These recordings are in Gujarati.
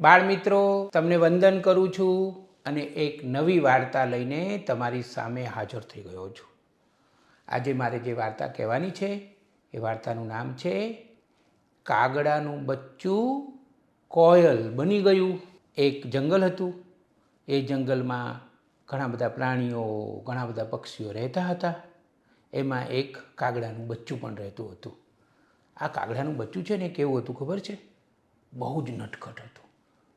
બાળ મિત્રો, તમને વંદન કરું છું અને એક નવી વાર્તા લઈને તમારી સામે હાજર થઈ ગયો છું. આજે મારે જે વાર્તા કહેવાની છે, એ વાર્તાનું નામ છે, કાગડાનું બચ્ચું કોયલ બની ગયું. એક જંગલ હતું. એ જંગલમાં ઘણા બધા પ્રાણીઓ, ઘણા બધા પક્ષીઓ રહેતા હતા. એમાં એક કાગડાનું બચ્ચું પણ રહેતું હતું. આ કાગડાનું બચ્ચું છે ને, કેવું હતું ખબર છે? બહુ જ નટખટ હતું.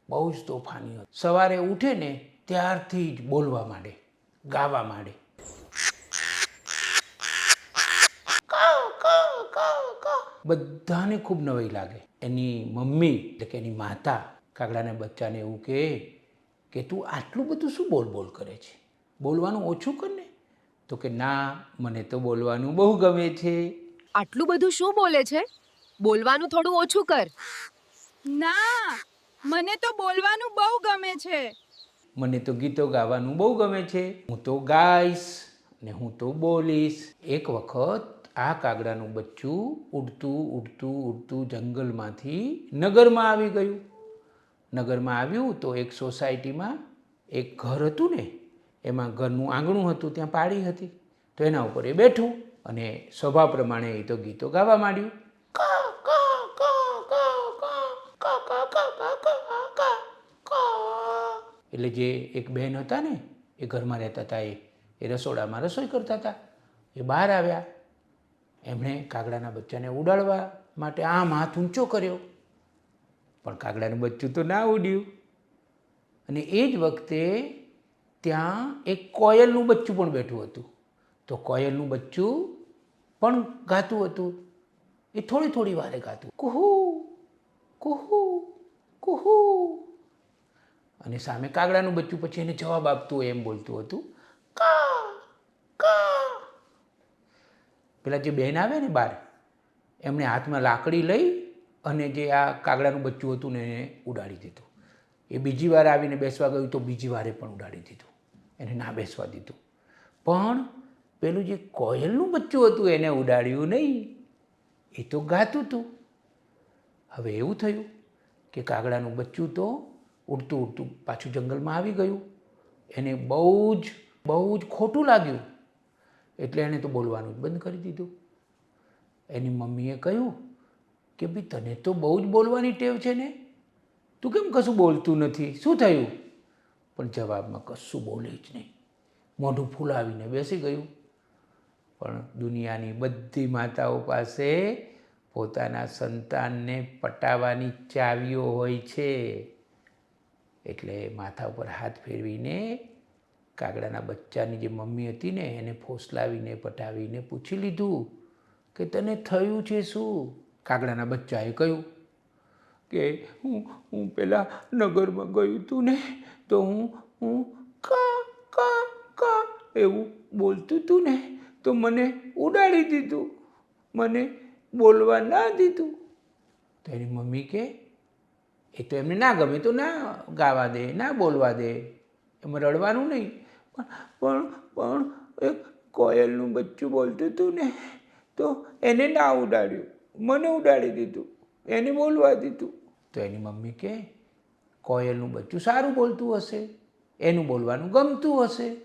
બહુ જ તોફાની હતું. સવારે ઉઠે ને ત્યારથી જ બોલવા માંડે ગાવા માંડે. બધાને ખૂબ નવાઈ લાગે. એની મમ્મી એટલે કે એની માતા કાગડાના બચ્ચાને એવું કહે કે તું આટલું બધું શું બોલ બોલ કરે છે? બોલવાનું ઓછું કર ને. તો કે ના મને તો બોલવાનું બહુ ગમે છે. આટલું બધું શું બોલે છે? બોલવાનું થોડું ઓછું કર. ના મને તો બોલવાનું બહુ ગમે છે. મને તો ગીતો ગાવાનું બહુ ગમે છે. હું તો ગાઈશ ને હું તો બોલીશ. એક વખત આ કાગડાનું બચ્ચું ઉડતું ઉડતું ઉડતું જંગલમાંથી નગરમાં આવી ગયું. નગરમાં આવ્યું તો એક સોસાયટીમાં એક ઘર હતું ને, એમાં ઘરનું આંગણું હતું, ત્યાં પાડી હતી. તો એના ઉપર એ બેઠું અને સ્વભાવ પ્રમાણે એ તો ગીતો ગાવા માંડ્યું. એટલે જે એક બહેન હતા ને, એ ઘરમાં રહેતા હતા, એ એ રસોડામાં રસોઈ કરતા હતા. એ બહાર આવ્યા. એમણે કાગડાના બચ્ચાને ઉડાડવા માટે આમ હાથ ઊંચો કર્યો. પણ કાગડાનું બચ્ચું તો ના ઉડ્યું. અને એ જ વખતે ત્યાં એક કોયલનું બચ્ચું પણ બેઠું હતું. તો કોયલનું બચ્ચું પણ ગાતું હતું. એ થોડી થોડી વારે ગાતું. કુહુ કુહુ કુહુ. અને સામે કાગડાનું બચ્ચું પછી એને જવાબ આપતું એમ બોલતું હતું. કા કા. પેલા જે બહેન આવે ને બહાર એમણે હાથમાં લાકડી લઈ અને જે આ કાગડાનું બચ્ચું હતું ને એને ઉડાડી દીધું. એ બીજી વાર આવીને બેસવા ગયું તો બીજી વારે પણ ઉડાડી દીધું. એને ના બેસવા દીધું. પણ પેલું જે કોયલનું બચ્ચું હતું એને ઉડાડ્યું નહીં. એ તો ગાતું હતું. હવે એવું થયું કે કાગડાનું બચ્ચું તો ઉડતું ઉડતું પાછું જંગલમાં આવી ગયું. એને બહુ જ બહુ જ ખોટું લાગ્યું. એટલે એણે તો બોલવાનું જ બંધ કરી દીધું. એની મમ્મીએ કહ્યું કે ભાઈ તને તો બહુ જ બોલવાની ટેવ છે ને. તું કેમ કશું બોલતું નથી? શું થયું? પણ જવાબમાં કશું બોલે જ નહીં. મોઢું ફૂલાવીને બેસી ગયું. પણ દુનિયાની બધી માતાઓ પાસે પોતાના સંતાનને પટાવવાની ચાવીઓ હોય છે. એટલે માથા ઉપર હાથ ફેરવીને કાગડાના બચ્ચાની જે મમ્મી હતી ને, એને ફોસલાવીને, પટાવીને પૂછી લીધું કે તને થયું છે શું? કાગડાના બચ્ચાએ કહ્યું કે હું હું પેલા નગરમાં ગયું હતું ને, તો હું હું કા કા કા એવું બોલતું હતું ને, તો મને ઉડાડી દીધું. મને બોલવા ના દીધું. તો એની મમ્મી કે એ તો એમને ના ગમે તો ના ગાવા દે, ના બોલવા દે. એમાં રડવાનું નહીં. પણ પણ એક કોયલનું બચ્ચું બોલતું હતું ને, તો એને ના ઉડાડ્યું. મને ઉડાડી દીધું. એને બોલવા દીધું. તો એની મમ્મી કે, કોયલનું બચ્ચું સારું બોલતું હશે. એનું બોલવાનું ગમતું હશે.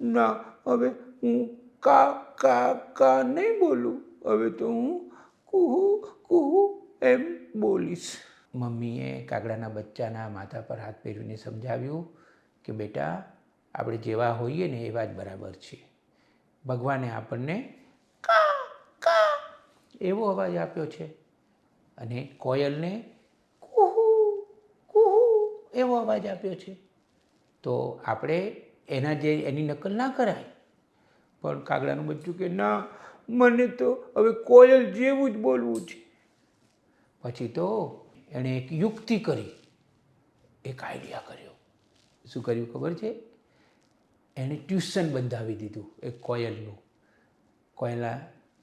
ના, હવે હું કા કા કા નહીં બોલું. હવે તો હું કુહુ કુહુ એમ બોલીશ. મમ્મીએ કાગડાના બચ્ચાના માથા પર હાથ પહેરીને સમજાવ્યું કે બેટા, આપણે જેવા હોઈએ ને એવા જ બરાબર છીએ ભગવાને આપણને કા કા એવો અવાજ આપ્યો છે અને કોયલને કુહુ કુહુ એવો અવાજ આપ્યો છે. તો આપણે એના જે, એની નકલ ના કરાય. પણ કાગડાનું બચ્ચું કે ના, મને તો હવે કોયલ જેવું જ બોલવું છે. પછી તો એણે એક યુક્તિ કરી. એક આઈડિયા કર્યો. શું કર્યું ખબર છે? એણે ટ્યુશન બંધાવી દીધું એક કોયલનું. કોયલા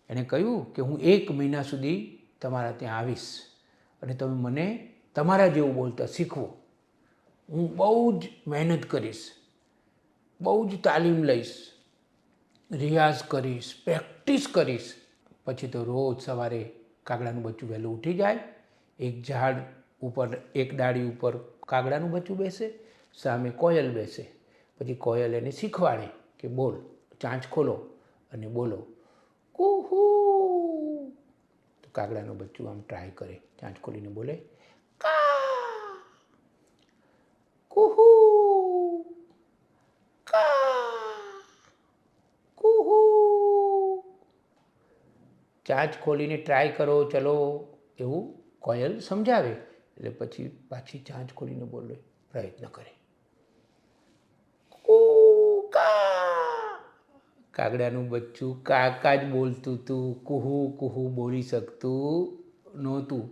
એણે કહ્યું કે હું એક મહિના સુધી તમારા ત્યાં આવીશ અને તમે મને તમારા જેવું બોલતા શીખવો. હું બહુ જ મહેનત કરીશ, બહુ જ તાલીમ લઈશ, રિયાઝ કરીશ, પ્રેક્ટિસ કરીશ. પછી તો રોજ સવારે કાગડાનું બચ્ચું વહેલું ઉઠી જાય એક ઝાડ ઉપર, એક ડાળી ઉપર કાગડાનું બચ્ચું બેસે, સામે કોયલ બેસે. પછી કોયલ એને શીખવાડે કે બોલ, ચાંચ ખોલો અને બોલો, કુહુ. તો કાગડાનું બચ્ચું આમ ટ્રાય કરે, ચાંચ ખોલીને બોલે, કા. કુહુ. કા. કુહુ. ચાંચ ખોલીને ટ્રાય કરો, ચલો, એવું કોયલ સમજાવે એટલે પછી પાછી ચાંચ ખોલીને બોલે પ્રયત્ન કરે. કાગડાનું બચ્ચું કાકા જ બોલતું હતું કુહુ કુહુ બોલી શકતું નહોતું.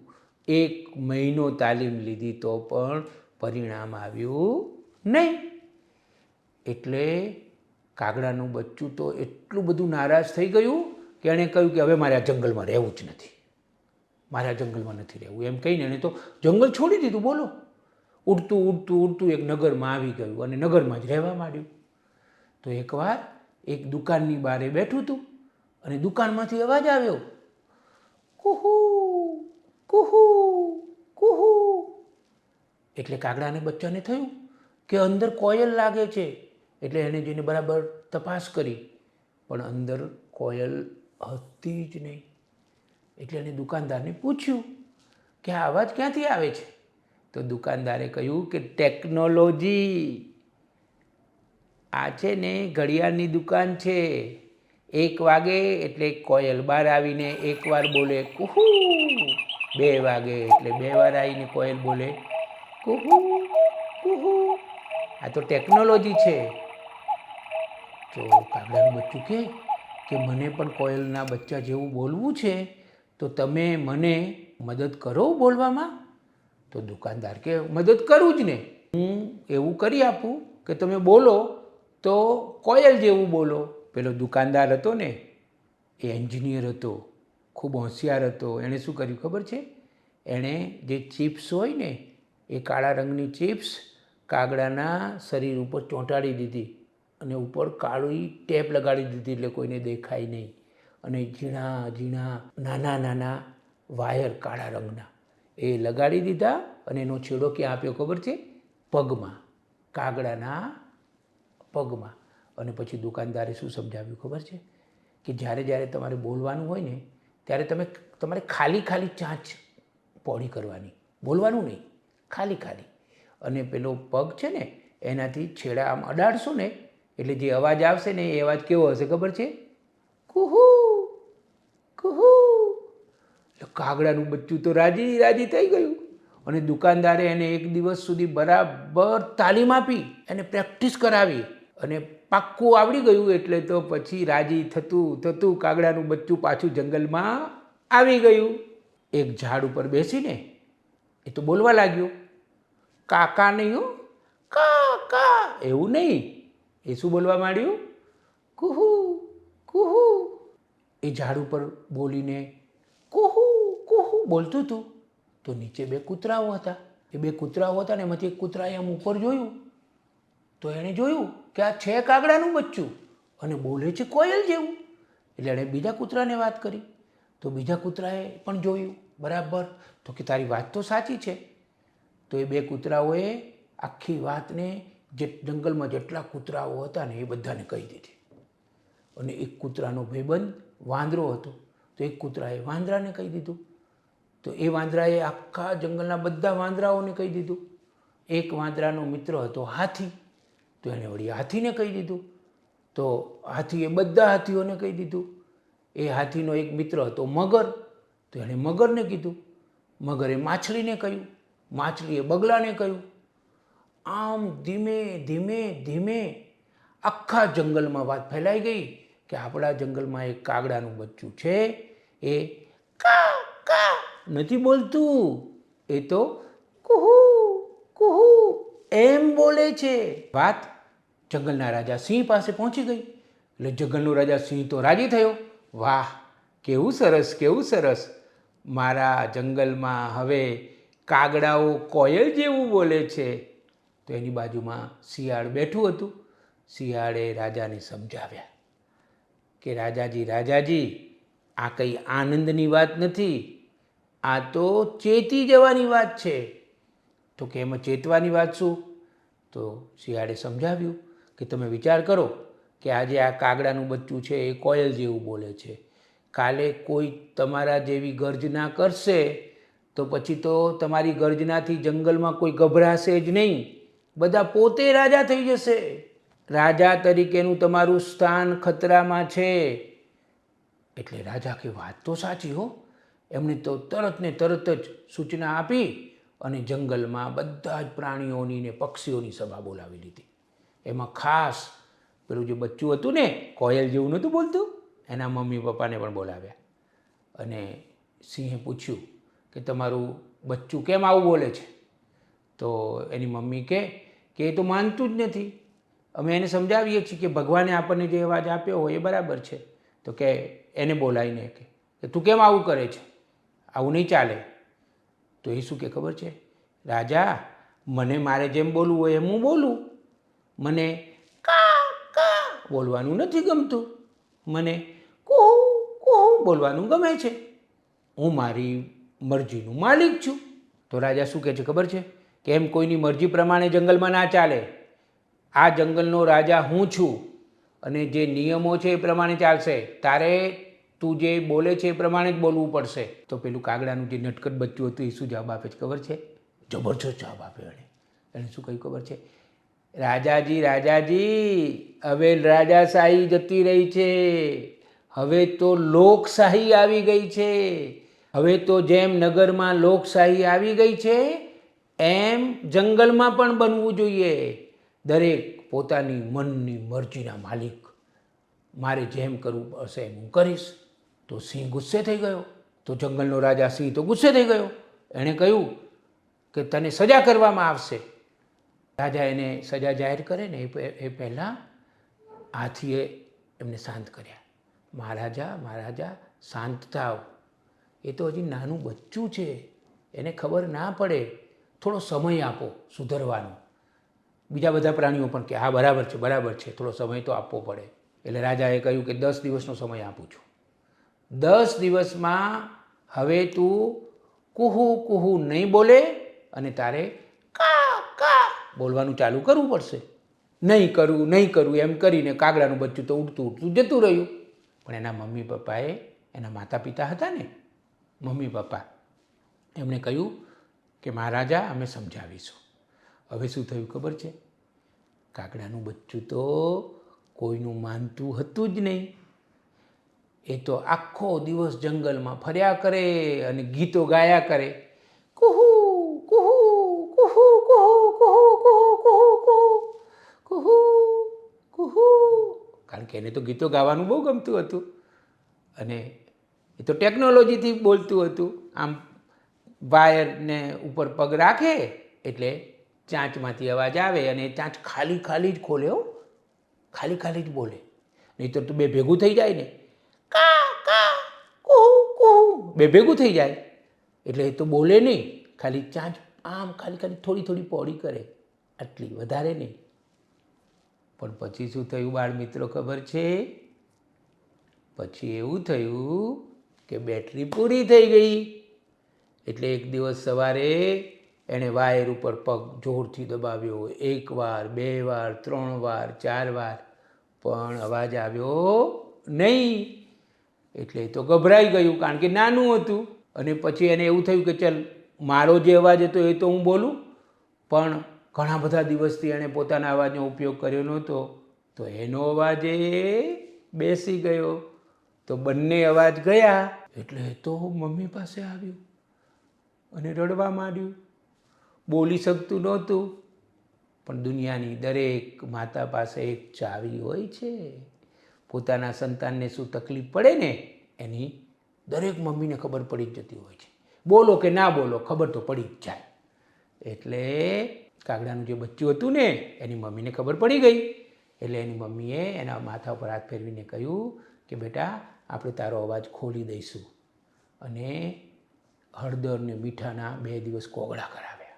એક મહિનો તાલીમ લીધી તો પણ પરિણામ આવ્યું નહીં. એટલે કાગડાનું બચ્ચું તો એટલું બધું નારાજ થઈ ગયું કે એણે કહ્યું કે હવે મારે આ જંગલમાં રહેવું જ નથી. મારે આ જંગલમાં નથી રહેવું. એમ કહીને એણે તો જંગલ છોડી દીધું, બોલો. ઉડતું ઉડતું ઉડતું એક નગરમાં આવી ગયું અને નગરમાં જ રહેવા માંડ્યું. તો એકવાર એક દુકાનની બારે બેઠું હતું અને દુકાનમાંથી અવાજ આવ્યો. કુહુ કુહુ કુહુ. એટલે કાગડાને બચ્ચાને થયું કે અંદર કોયલ લાગે છે. એટલે એણે જઈને બરાબર તપાસ કરી. પણ અંદર કોયલ હતી જ નહીં. એટલે એને દુકાનદારને પૂછ્યું કે આ અવાજ ક્યાંથી આવે છે? તો દુકાનદારે કહ્યું કે ટેકનોલોજી આ છે ને ઘડિયાળની દુકાન છે. એક વાગે એટલે કોયલ બાર આવીને એકવાર બોલે કુહુ. બે વાગે એટલે બે વાર આવીને કોયલ બોલે કુહુ કુહુ. આ તો ટેકનોલોજી છે. તો કાગડાનું બચ્ચું કે મને પણ કોયલના બચ્ચા જેવું બોલવું છે. તો તમે મને મદદ કરો બોલવામાં? તો દુકાનદાર કે, મદદ કરું જ ને. હું એવું કરી આપું કે તમે બોલો તો કોયલ જેવું બોલો. પેલો દુકાનદાર હતો ને, એ એન્જિનિયર હતો, ખૂબ હોશિયાર હતો. એણે શું કર્યું ખબર છે? એણે જે ચિપ્સ હોય ને, એ કાળા રંગની ચિપ્સ કાગડાના શરીર ઉપર ચોંટાડી દીધી અને ઉપર કાળી ટેપ લગાડી દીધી એટલે કોઈને દેખાય નહીં. અને ઝીણા ઝીણા, નાના નાના વાયર કાળા રંગના. એ લગાડી દીધા અને એનો છેડો ક્યાં આપ્યો ખબર છે? પગમાં, કાગડાના પગમાં. અને પછી દુકાનદારે શું સમજાવ્યું ખબર છે? કે જ્યારે જ્યારે તમારે બોલવાનું હોય ને, ત્યારે તમે તમારે ખાલી ખાલી ચાંચ પોળી કરવાની. બોલવાનું નહીં, ખાલી ખાલી. અને પેલો પગ છે ને, એનાથી છેડા આમ અડાડશો ને, એટલે જે અવાજ આવશે ને, એ અવાજ કેવો હશે ખબર છે? કુહુ! કાગડાનું બચ્ચું તો રાજી રાજી થઈ ગયું. અને દુકાનદારે એને એક દિવસ સુધી બરાબર તાલીમ આપી, એને પ્રેક્ટિસ કરાવી અને પાક્કું આવડી ગયું એટલે તો પછી રાજી થતું થતું કાગડાનું બચ્ચું પાછું જંગલમાં આવી ગયું. એક ઝાડ ઉપર બેસીને એ તો બોલવા લાગ્યો, કાકા નહીં હો કા કા એવું નહીં. એ શું બોલવા માંડ્યું? કુહુ કુહુ. એ ઝાડ ઉપર બોલીને બોલતું હતું. તો નીચે બે કૂતરાઓ હતા. એ બે કૂતરાઓ હતા ને એમાંથી એક કૂતરાએ આમ ઉપર જોયું. તો એણે જોયું કે આ છે કાગડાનું બચ્ચું અને બોલે છે કોયલ જેવું. એટલે એણે બીજા કૂતરાને વાત કરી. તો બીજા કૂતરાએ પણ જોયું બરાબર. તો કે તારી વાત તો સાચી છે. તો એ બે કૂતરાઓએ આખી વાતને જે જંગલમાં જેટલા કૂતરાઓ હતા ને એ બધાને કહી દીધી. અને એક કૂતરાનો ભાઈબંધ વાંદરો હતો. તો એક કૂતરાએ વાંદરાને કહી દીધું. તો એ વાંદરાએ આખા જંગલના બધા વાંદરાઓને કહી દીધું. એક વાંદરાનો મિત્ર હતો હાથી, તો એણે વળી હાથીને કહી દીધું. તો હાથીએ બધા હાથીઓને કહી દીધું. એ હાથીનો એક મિત્ર હતો મગર, તો એણે મગરને કીધું. મગરે માછલીને કહ્યું, માછલીએ બગલાને કહ્યું. આમ ધીમે ધીમે ધીમે આખા જંગલમાં વાત ફેલાઈ ગઈ કે આપણા જંગલમાં એક કાગડાનું બચ્ચું છે. એ કા કા નથી બોલતું. એ તો કુહુ કુહુ એમ બોલે છે. વાત જંગલના રાજા સિંહ પાસે પહોંચી ગઈ. એટલે જંગલનો રાજા સિંહ તો રાજી થયો. વાહ, કેવું સરસ કેવું સરસ. મારા જંગલમાં હવે કાગડાઓ કોયલ જેવું બોલે છે. તો એની બાજુમાં શિયાળ બેઠું હતું. શિયાળે રાજાને સમજાવ્યા કે, રાજાજી રાજાજી, આ કંઈ આનંદની વાત નથી. આ તો ચેતી જવાની વાત છે. તો કે એમાં ચેતવાની વાત શું? તો શિયાળે સમજાવ્યું કે તમે વિચાર કરો કે આજે આ કાગડાનું બચ્ચું છે એ કોયલ જેવું બોલે છે. કાલે કોઈ તમારા જેવી ગર્જના કરશે તો પછી તો તમારી ગર્જનાથી જંગલમાં કોઈ ગભરાશે જ નહીં. બધા પોતે રાજા થઈ જશે. રાજા તરીકેનું તમારું સ્થાન ખતરામાં છે. એટલે રાજા કે વાત તો સાચી હો. એમણે તો તરત ને તરત જ સૂચના આપી અને જંગલમાં બધા જ પ્રાણીઓની ને પક્ષીઓની સભા બોલાવી લીધી. એમાં ખાસ પેલું જે બચ્ચું હતું ને, કોયલ જેવું નહોતું બોલતું, એના મમ્મી પપ્પાને પણ બોલાવ્યા. અને સિંહે પૂછ્યું કે તમારું બચ્ચું કેમ આવું બોલે છે? તો એની મમ્મી કહે કે એ તો માનતું જ નથી. અમે એને સમજાવીએ છીએ કે ભગવાને આપણને જે અવાજ આપ્યો હોય એ બરાબર છે. તો કે એને બોલાવીને કે કે તું કેમ આવું કરે છે? આવું નહીં ચાલે. તો એ શું કે ખબર છે? રાજા, મને મારે જેમ બોલવું હોય એમ હું બોલું. મને કા કા બોલવાનું નથી ગમતું. મને કુહુ કુહુ બોલવાનું ગમે છે. હું મારી મરજીનું માલિક છું. તો રાજા શું કહે છે ખબર છે? કે એમ કોઈની મરજી પ્રમાણે જંગલમાં ના ચાલે. આ જંગલનો રાજા હું છું અને જે નિયમો છે એ પ્રમાણે ચાલશે. તારે તું જે બોલે છે એ પ્રમાણે જ બોલવું પડશે. તો પેલું કાગડાનું જે નટકટ બચ્ચું હતું એ શું જવાબ આપે છે ખબર છે? જબરજસ્ત જવાબ આપ્યો એણે. એણે શું કહ્યું ખબર છે? રાજાજી રાજાજી હવે રાજાશાહી જતી રહી છે. હવે તો લોકશાહી આવી ગઈ છે. હવે તો જેમ નગરમાં લોકશાહી આવી ગઈ છે, એમ જંગલમાં પણ બનવું જોઈએ. દરેક પોતાની મનની મરજીના માલિક. મારે જેમ કરવું હશે એમ હું કરીશ. તો સિંહ ગુસ્સે થઈ ગયો. તો જંગલનો રાજા સિંહ તો ગુસ્સે થઈ ગયો. એણે કહ્યું કે તને સજા કરવામાં આવશે. રાજા એને સજા જાહેર કરે ને એ પહેલાં હાથીએ એમને શાંત કર્યા. મહારાજા મહારાજા, શાંત થાવ એ તો હજી નાનું બચ્ચું છે. એને ખબર ના પડે. થોડો સમય આપો સુધરવાનો. બીજા બધા પ્રાણીઓ પણ કે, હા, બરાબર છે બરાબર છે. થોડો સમય તો આપવો પડે. એટલે રાજાએ કહ્યું કે દસ દિવસનો સમય આપું છું. દસ દિવસમાં હવે તું કુહુ કુહુ નહીં બોલે અને તારે કા કા બોલવાનું ચાલુ કરવું પડશે. નહીં કરવું નહીં કરવું એમ કરીને કાગડાનું બચ્ચું તો ઉડતું ઉડતું જતું રહ્યું. પણ એના મમ્મી પપ્પાએ એના માતા પિતા હતા ને, મમ્મી પપ્પા એમણે કહ્યું કે મહારાજા, અમે સમજાવીશું. હવે શું થયું ખબર છે? કાગડાનું બચ્ચું તો કોઈનું માનતું હતું જ નહીં. એ તો આખો દિવસ જંગલમાં ફર્યા કરે અને ગીતો ગાયા કરે. કુહુ કુહુ કુહુ કુહુ કુહુ કુહુ કુહુ કુહુ કુહુ કુહુ. કારણ કે એને તો ગીતો ગાવાનું બહુ ગમતું હતું. અને એ તો ટેકનોલોજીથી બોલતું હતું. આમ વાયરને ઉપર પગ રાખે એટલે ચાંચમાંથી અવાજ આવે અને ચાંચ ખાલી ખાલી જ ખોલે હો. ખાલી ખાલી જ બોલે. નહીં તો બે ભેગું થઈ જાય ને. બે ભેગું થઈ જાય. એટલે એ તો બોલે નહીં. ખાલી ચાંચ આમ ખાલી ખાલી થોડી થોડી પોળી કરે. આટલી વધારે નહીં. પણ પછી શું થયું બાળ મિત્રો ખબર છે? પછી એવું થયું કે બેટરી પૂરી થઈ ગઈ. એટલે એક દિવસ સવારે એણે વાયર ઉપર પગ જોરથી દબાવ્યો. એક વાર, બે વાર, ત્રણ વાર, ચાર વાર. પણ અવાજ આવ્યો નહીં. એટલે એ તો ગભરાઈ ગયું, કારણ કે નાનું હતું. અને પછી એને એવું થયું કે ચલ, મારો જે અવાજ હતો એ તો હું બોલું. પણ ઘણા બધા દિવસથી એણે પોતાના અવાજનો ઉપયોગ કર્યો નહોતો. તો એનો અવાજ એ બેસી ગયો. તો બંને અવાજ ગયા. એટલે તો મમ્મી પાસે આવ્યું અને રડવા માંડ્યું. બોલી શકતું નહોતું. પણ દુનિયાની દરેક માતા પાસે એક ચાવી હોય છે. પોતાના સંતાનને શું તકલીફ પડે ને, એની દરેક મમ્મીને ખબર પડી જ જતી હોય છે. બોલો કે ના બોલો, ખબર તો પડી જ જાય. એટલે કાગડાનું જે બચ્ચું હતું ને, એની મમ્મીને ખબર પડી ગઈ. એટલે એની મમ્મીએ એના માથા ઉપર હાથ ફેરવીને કહ્યું કે, બેટા, આપણે તારો અવાજ ખોલી દઈશું. અને હળદર ને મીઠાના બે દિવસ કોગળા કરાવ્યા.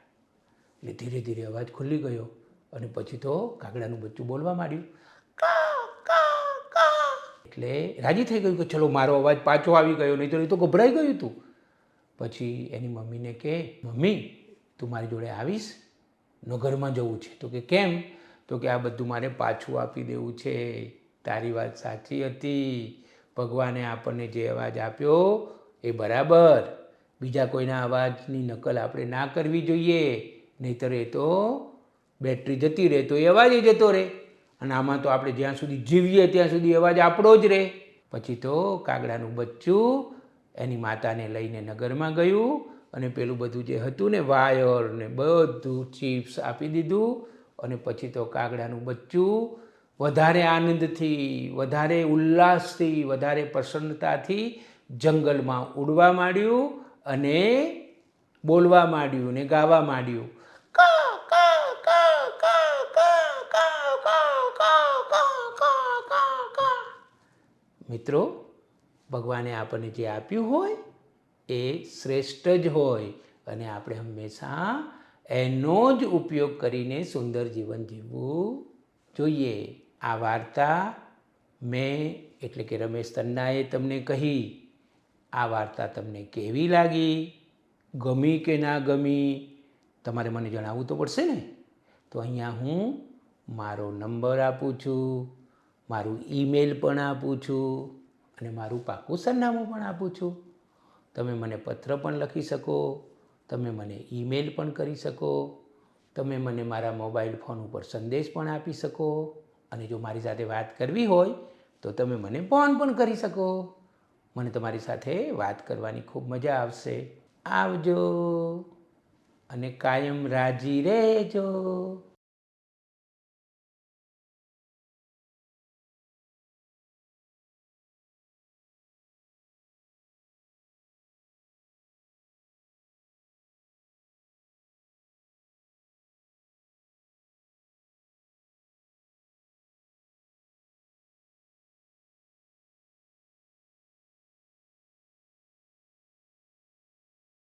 એટલે ધીરે ધીરે અવાજ ખુલ્લી ગયો અને પછી તો કાગડાનું બચ્ચું બોલવા માંડ્યું. એટલે રાજી થઈ ગયું કે ચલો મારો અવાજ પાછો આવી ગયો, નહીં તો એ તો ગભરાઈ ગયું હતું પછી એની મમ્મીને કહે મમ્મી, તું મારી જોડે આવીશ? નગરમાં જવું છે. તો કે, કેમ? તો કે, આ બધું મારે પાછું આપી દેવું છે. તારી વાત સાચી હતી. ભગવાને આપણને જે અવાજ આપ્યો એ બરાબર. બીજા કોઈના અવાજની નકલ આપણે ના કરવી જોઈએ. નહીંતર એ તો બેટરી જતી રહે, તો એ અવાજ જતો રહે. અને આમાં તો આપણે જ્યાં સુધી જીવીએ ત્યાં સુધી અવાજ આપણો જ રહે. પછી તો કાગડાનું બચ્ચું એની માતાને લઈને નગરમાં ગયું અને પેલું બધું જે હતું ને વાયર ને બધું ચિપ્સ આપી દીધું અને પછી તો કાગડાનું બચ્ચું વધારે આનંદથી, વધારે ઉલ્લાસથી, વધારે પ્રસન્નતાથી જંગલમાં ઉડવા માંડ્યું અને બોલવા માંડ્યું ને ગાવા માંડ્યું. મિત્રો, ભગવાને આપણને જે આપ્યું હોય, એ શ્રેષ્ઠ જ હોય અને આપણે હંમેશા એનો જ ઉપયોગ કરીને સુંદર જીવન જીવવું જોઈએ. આ વાર્તા મેં, એટલે કે રમેશ તન્નાએ તમને કહી. આ વાર્તા તમને કેવી લાગી? ગમી કે ના ગમી? તમારે મને જણાવવું તો પડશે ને? તો અહીંયા હું મારો નંબર આપું છું. મારું ઈમેલ પણ આપું છું અને મારું પાકું સરનામું પણ આપું છું. તમે મને પત્ર પણ લખી શકો, તમે મને ઈમેલ પણ કરી શકો, તમે મને મારા મોબાઈલ ફોન ઉપર સંદેશ પણ આપી શકો અને જો મારી સાથે વાત કરવી હોય તો તમે મને ફોન પણ કરી શકો. મને તમારી સાથે વાત કરવાની ખૂબ મજા આવશે. આવજો અને કાયમ રાજી રહેજો.